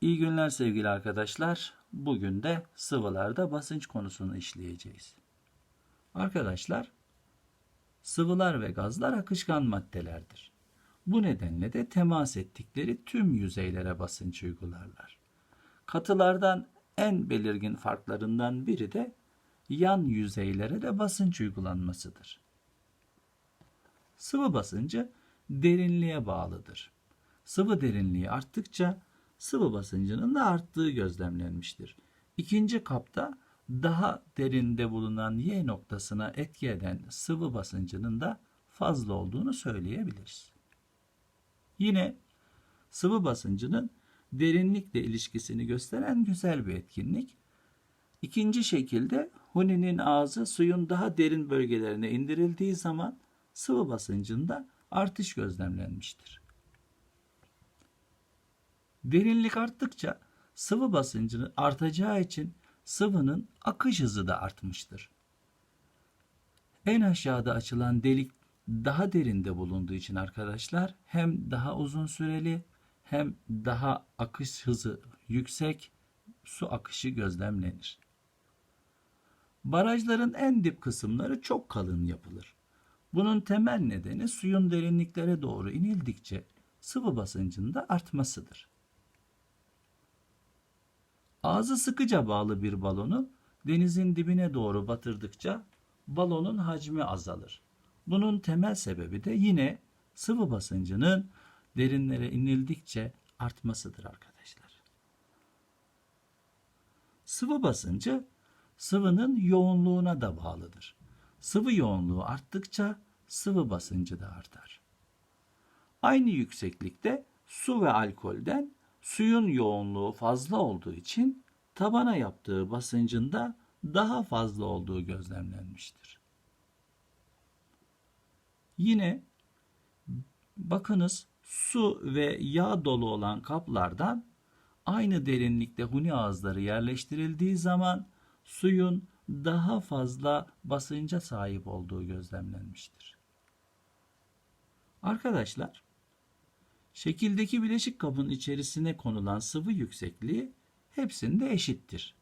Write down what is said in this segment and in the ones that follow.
İyi günler sevgili arkadaşlar. Bugün de sıvılarda basınç konusunu işleyeceğiz. Arkadaşlar, sıvılar ve gazlar akışkan maddelerdir. Bu nedenle de temas ettikleri tüm yüzeylere basınç uygularlar. Katılardan en belirgin farklarından biri de yan yüzeylere de basınç uygulanmasıdır. Sıvı basıncı derinliğe bağlıdır. Sıvı derinliği arttıkça sıvı basıncının da arttığı gözlemlenmiştir. İkinci kapta daha derinde bulunan Y noktasına etki eden sıvı basıncının da fazla olduğunu söyleyebiliriz. Yine sıvı basıncının derinlikle ilişkisini gösteren güzel bir etkinlik. İkinci şekilde huninin ağzı suyun daha derin bölgelerine indirildiği zaman sıvı basıncında artış gözlemlenmiştir. Derinlik arttıkça sıvı basıncının artacağı için sıvının akış hızı da artmıştır. En aşağıda açılan delik daha derinde bulunduğu için arkadaşlar hem daha uzun süreli hem daha akış hızı yüksek su akışı gözlemlenir. Barajların en dip kısımları çok kalın yapılır. Bunun temel nedeni suyun derinliklere doğru inildikçe sıvı basıncında artmasıdır. Ağzı sıkıca bağlı bir balonu denizin dibine doğru batırdıkça balonun hacmi azalır. Bunun temel sebebi de yine sıvı basıncının derinlere inildikçe artmasıdır arkadaşlar. Sıvı basıncı sıvının yoğunluğuna da bağlıdır. Sıvı yoğunluğu arttıkça sıvı basıncı da artar. Aynı yükseklikte su ve alkolden suyun yoğunluğu fazla olduğu için tabana yaptığı basıncında daha fazla olduğu gözlemlenmiştir. Yine bakınız su ve yağ dolu olan kaplardan aynı derinlikte huni ağızları yerleştirildiği zaman suyun daha fazla basınca sahip olduğu gözlemlenmiştir. Arkadaşlar, şekildeki bileşik kabın içerisine konulan sıvı yüksekliği hepsinde eşittir.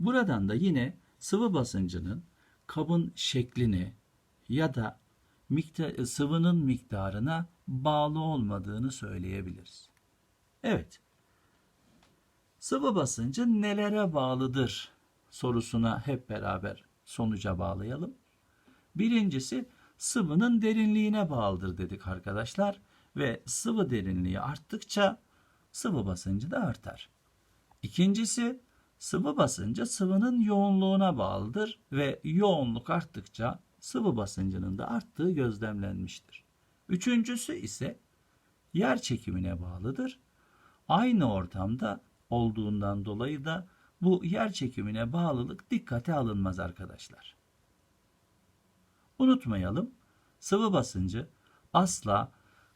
Buradan da yine sıvı basıncının kabın şekline ya da miktar, sıvının miktarına bağlı olmadığını söyleyebiliriz. Evet. Sıvı basıncı nelere bağlıdır sorusuna hep beraber sonuca bağlayalım. Birincisi sıvının derinliğine bağlıdır dedik arkadaşlar ve sıvı derinliği arttıkça sıvı basıncı da artar. İkincisi sıvı basıncı sıvının yoğunluğuna bağlıdır ve yoğunluk arttıkça sıvı basıncının da arttığı gözlemlenmiştir. Üçüncüsü ise yer çekimine bağlıdır. Aynı ortamda olduğundan dolayı da bu yer çekimine bağlılık dikkate alınmaz arkadaşlar. Unutmayalım, sıvı basıncı asla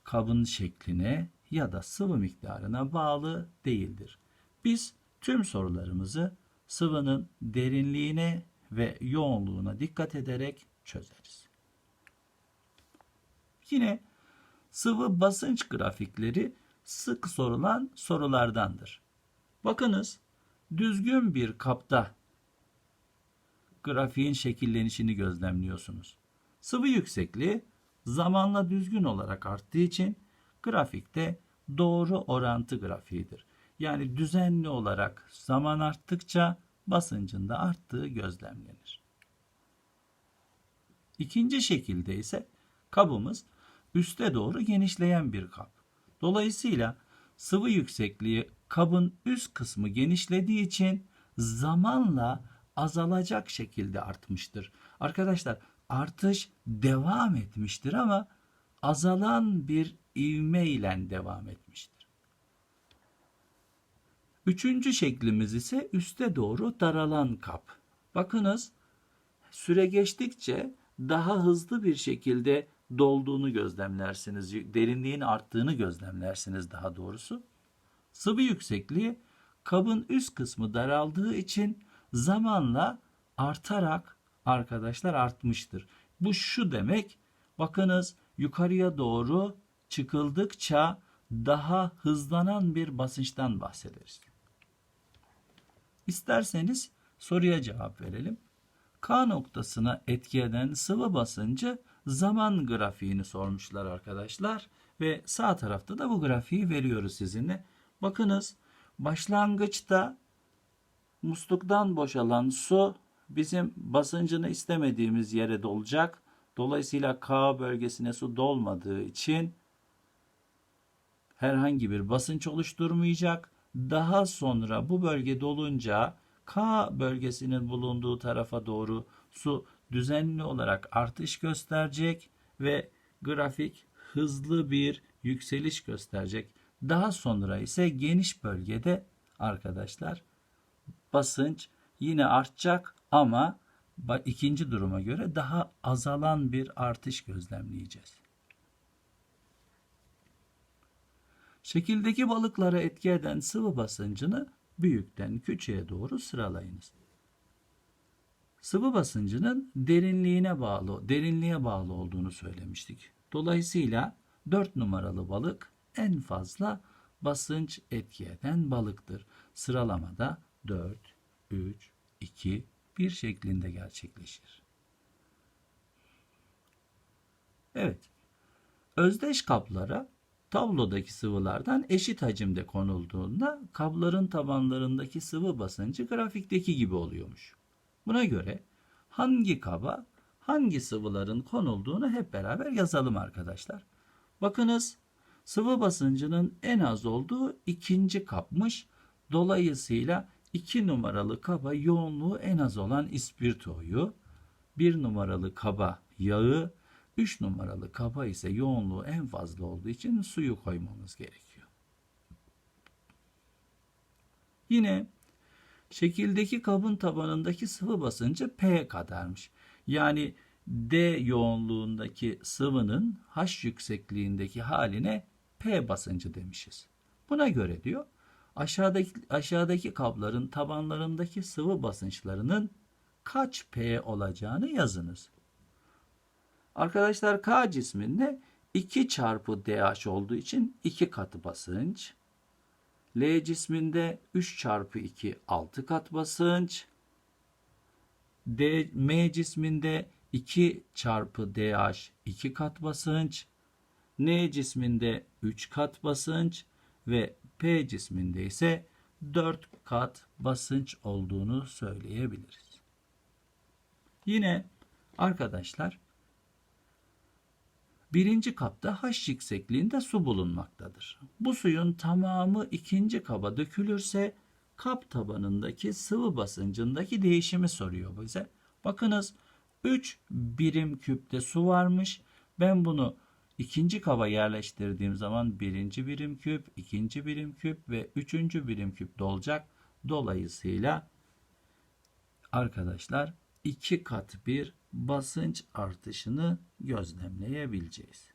kabın şekline ya da sıvı miktarına bağlı değildir. Biz tüm sorularımızı sıvının derinliğine ve yoğunluğuna dikkat ederek çözeriz. Yine sıvı basınç grafikleri sık sorulan sorulardandır. Bakınız düzgün bir kapta grafiğin şekillenişini gözlemliyorsunuz. Sıvı yüksekliği zamanla düzgün olarak arttığı için grafikte doğru orantı grafiğidir. Yani düzenli olarak zaman arttıkça basıncın da arttığı gözlemlenir. İkinci şekilde ise kabımız üste doğru genişleyen bir kap. Dolayısıyla sıvı yüksekliği kabın üst kısmı genişlediği için zamanla azalacak şekilde artmıştır. Arkadaşlar artış devam etmiştir ama azalan bir ivme ile devam etmiştir. Üçüncü şeklimiz ise üste doğru daralan kap. Bakınız süre geçtikçe daha hızlı bir şekilde dolduğunu gözlemlersiniz. Derinliğin arttığını gözlemlersiniz daha doğrusu. Sıvı yüksekliği kabın üst kısmı daraldığı için zamanla artarak arkadaşlar artmıştır. Bu şu demek bakınız yukarıya doğru çıkıldıkça daha hızlanan bir basınçtan bahsederiz. İsterseniz soruya cevap verelim. K noktasına etki eden sıvı basıncı zaman grafiğini sormuşlar arkadaşlar. Ve sağ tarafta da bu grafiği veriyoruz sizinle. Bakınız başlangıçta musluktan boşalan su bizim basıncını istemediğimiz yere dolacak. Dolayısıyla K bölgesine su dolmadığı için herhangi bir basınç oluşturmayacak. Daha sonra bu bölge dolunca K bölgesinin bulunduğu tarafa doğru su düzenli olarak artış gösterecek ve grafik hızlı bir yükseliş gösterecek. Daha sonra ise geniş bölgede arkadaşlar basınç yine artacak ama ikinci duruma göre daha azalan bir artış gözlemleyeceğiz. Şekildeki balıklara etki eden sıvı basıncını büyükten küçüğe doğru sıralayınız. Sıvı basıncının derinliğine bağlı, derinliğe bağlı olduğunu söylemiştik. Dolayısıyla 4 numaralı balık en fazla basınç etki eden balıktır. Sıralamada 4, 3, 2, 1 şeklinde gerçekleşir. Evet. Özdeş kaplara tablodaki sıvılardan eşit hacimde konulduğunda kapların tabanlarındaki sıvı basıncı grafikteki gibi oluyormuş. Buna göre hangi kaba hangi sıvıların konulduğunu hep beraber yazalım arkadaşlar. Bakınız sıvı basıncının en az olduğu ikinci kapmış. Dolayısıyla 2 numaralı kaba yoğunluğu en az olan ispirtoyu, 1 numaralı kaba yağı, 3 numaralı kaba ise yoğunluğu en fazla olduğu için suyu koymamız gerekiyor. Yine şekildeki kabın tabanındaki sıvı basıncı P kadarmış. Yani D yoğunluğundaki sıvının H yüksekliğindeki haline P basıncı demişiz. Buna göre diyor aşağıdaki, aşağıdaki kabların tabanlarındaki sıvı basınçlarının kaç P olacağını yazınız. Arkadaşlar K cisminde 2 çarpı DH olduğu için 2 katı basınç. L cisminde 3 çarpı 2 6 kat basınç. D, M cisminde 2 çarpı DH 2 kat basınç. N cisminde 3 kat basınç ve P cisminde ise 4 kat basınç olduğunu söyleyebiliriz. Yine arkadaşlar birinci kapta H yüksekliğinde su bulunmaktadır. Bu suyun tamamı ikinci kaba dökülürse kap tabanındaki sıvı basıncındaki değişimi soruyor bize. Bakınız 3 birim küpte su varmış. Ben bunu ikinci kaba yerleştirdiğim zaman birinci birim küp, ikinci birim küp ve üçüncü birim küp dolacak. Dolayısıyla arkadaşlar iki kat bir basınç artışını gözlemleyebileceğiz.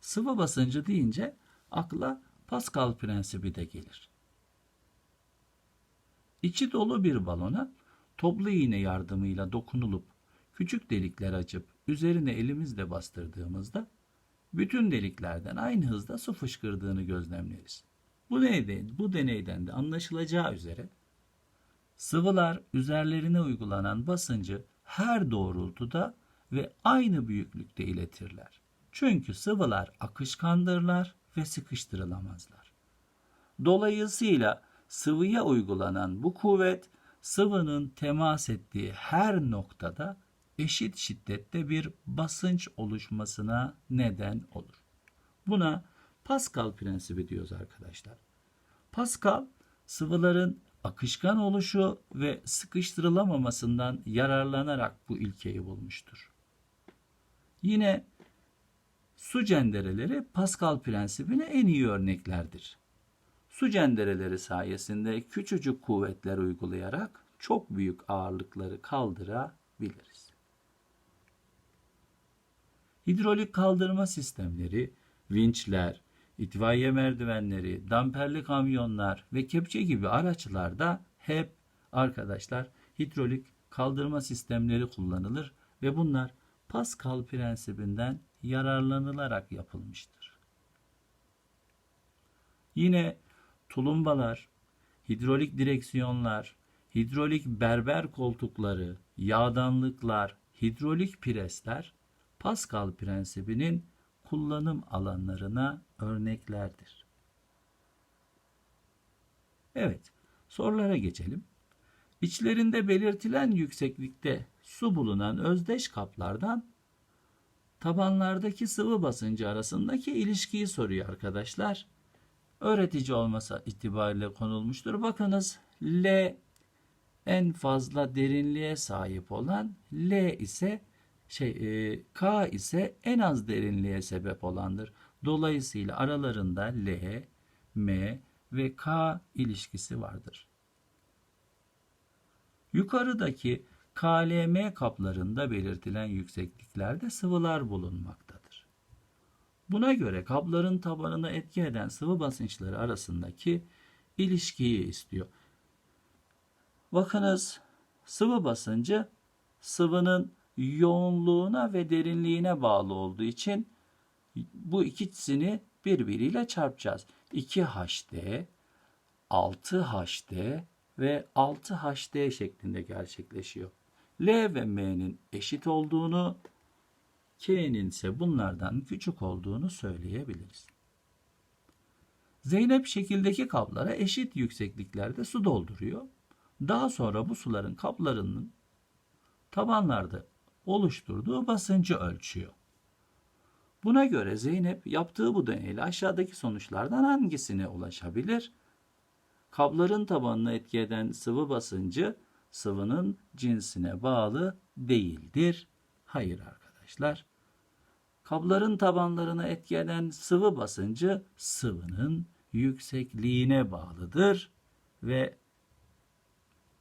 Sıvı basıncı deyince akla Pascal prensibi de gelir. İçi dolu bir balona toplu iğne yardımıyla dokunulup küçük delikler açıp üzerine elimizle bastırdığımızda bütün deliklerden aynı hızda su fışkırdığını gözlemleriz. Bu deneyden, bu deneyden de anlaşılacağı üzere sıvılar üzerlerine uygulanan basıncı her doğrultuda ve aynı büyüklükte iletirler. Çünkü sıvılar akışkandırlar ve sıkıştırılamazlar. Dolayısıyla sıvıya uygulanan bu kuvvet sıvının temas ettiği her noktada eşit şiddette bir basınç oluşmasına neden olur. Buna Pascal prensibi diyoruz arkadaşlar. Pascal sıvıların akışkan oluşu ve sıkıştırılamamasından yararlanarak bu ilkeyi bulmuştur. Yine su cendereleri Pascal prensibine en iyi örneklerdir. Su cendereleri sayesinde küçücük kuvvetler uygulayarak çok büyük ağırlıkları kaldırabiliriz. Hidrolik kaldırma sistemleri, vinçler, itfaiye merdivenleri, damperli kamyonlar ve kepçe gibi araçlarda hep arkadaşlar hidrolik kaldırma sistemleri kullanılır ve bunlar Pascal prensibinden yararlanılarak yapılmıştır. Yine tulumbalar, hidrolik direksiyonlar, hidrolik berber koltukları, yağdanlıklar, hidrolik presler Pascal prensibinin kullanım alanlarına örneklerdir. Evet, sorulara geçelim. İçlerinde belirtilen yükseklikte su bulunan özdeş kaplardan tabanlardaki sıvı basıncı arasındaki ilişkiyi soruyor arkadaşlar. Öğretici olmasa itibariyle konulmuştur. Bakınız L en fazla derinliğe sahip olan L ise şey e, K ise en az derinliğe sebep olandır. Dolayısıyla aralarında L, M ve K ilişkisi vardır. Yukarıdaki KLM kaplarında belirtilen yüksekliklerde sıvılar bulunmaktadır. Buna göre kapların tabanına etki eden sıvı basınçları arasındaki ilişkiyi istiyor. Bakınız sıvı basıncı sıvının yoğunluğuna ve derinliğine bağlı olduğu için bu ikisini birbiriyle çarpacağız. 2HD, 6HD ve 6HD şeklinde gerçekleşiyor. L ve M'nin eşit olduğunu, K'nin ise bunlardan küçük olduğunu söyleyebiliriz. Zeynep şekildeki kaplara eşit yüksekliklerde su dolduruyor. Daha sonra bu suların kaplarının tabanlarda oluşturduğu basıncı ölçüyor. Buna göre Zeynep yaptığı bu deneyle aşağıdaki sonuçlardan hangisine ulaşabilir? Kapların tabanını etki eden sıvı basıncı sıvının cinsine bağlı değildir. Hayır arkadaşlar. Kapların tabanlarına etki eden sıvı basıncı sıvının yüksekliğine bağlıdır ve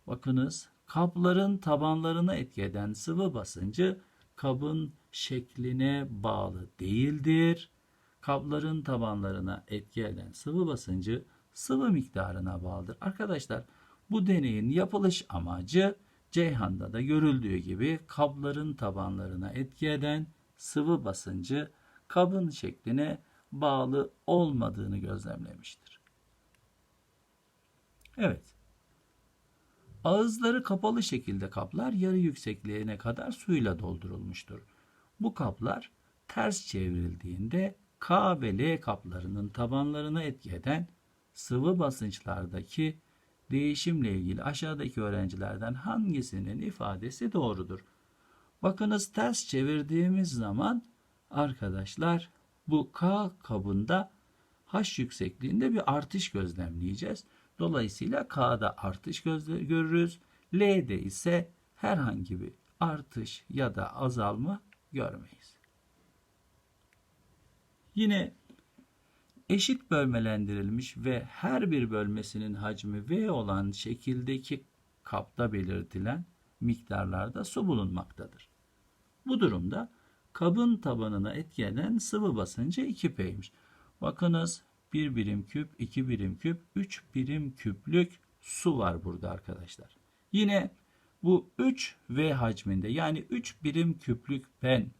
bakınız kapların tabanlarına etki eden sıvı basıncı kabın şekline bağlı değildir. Kapların tabanlarına etki eden sıvı basıncı sıvı miktarına bağlıdır. Arkadaşlar bu deneyin yapılış amacı Ceyhan'da da görüldüğü gibi kapların tabanlarına etki eden sıvı basıncı kabın şekline bağlı olmadığını gözlemlemiştir. Evet. Ağızları kapalı şekilde kaplar yarı yüksekliğine kadar suyla doldurulmuştur. Bu kaplar ters çevrildiğinde K ve L kaplarının tabanlarına etki eden sıvı basınçlardaki değişimle ilgili aşağıdaki öğrencilerden hangisinin ifadesi doğrudur? Bakınız ters çevirdiğimiz zaman arkadaşlar bu K kabında H yüksekliğinde bir artış gözlemleyeceğiz. Dolayısıyla K'da artış görürüz. L'de ise herhangi bir artış ya da azalma görmeyiz. Yine eşit bölmelendirilmiş ve her bir bölmesinin hacmi V olan şekildeki kapta belirtilen miktarlarda su bulunmaktadır. Bu durumda kabın tabanına etki eden sıvı basıncı 2P'ymiş. Bakınız 1 birim küp, 2 birim küp, 3 birim küplük su var burada arkadaşlar. Yine bu 3 V hacminde yani 3 birim küplük ben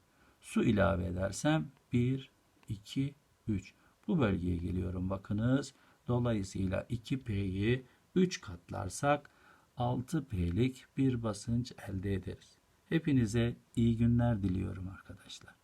su ilave edersem 1, 2, 3. Bu bölgeye geliyorum bakınız. Dolayısıyla 2P'yi 3 katlarsak 6P'lik bir basınç elde ederiz. Hepinize iyi günler diliyorum arkadaşlar.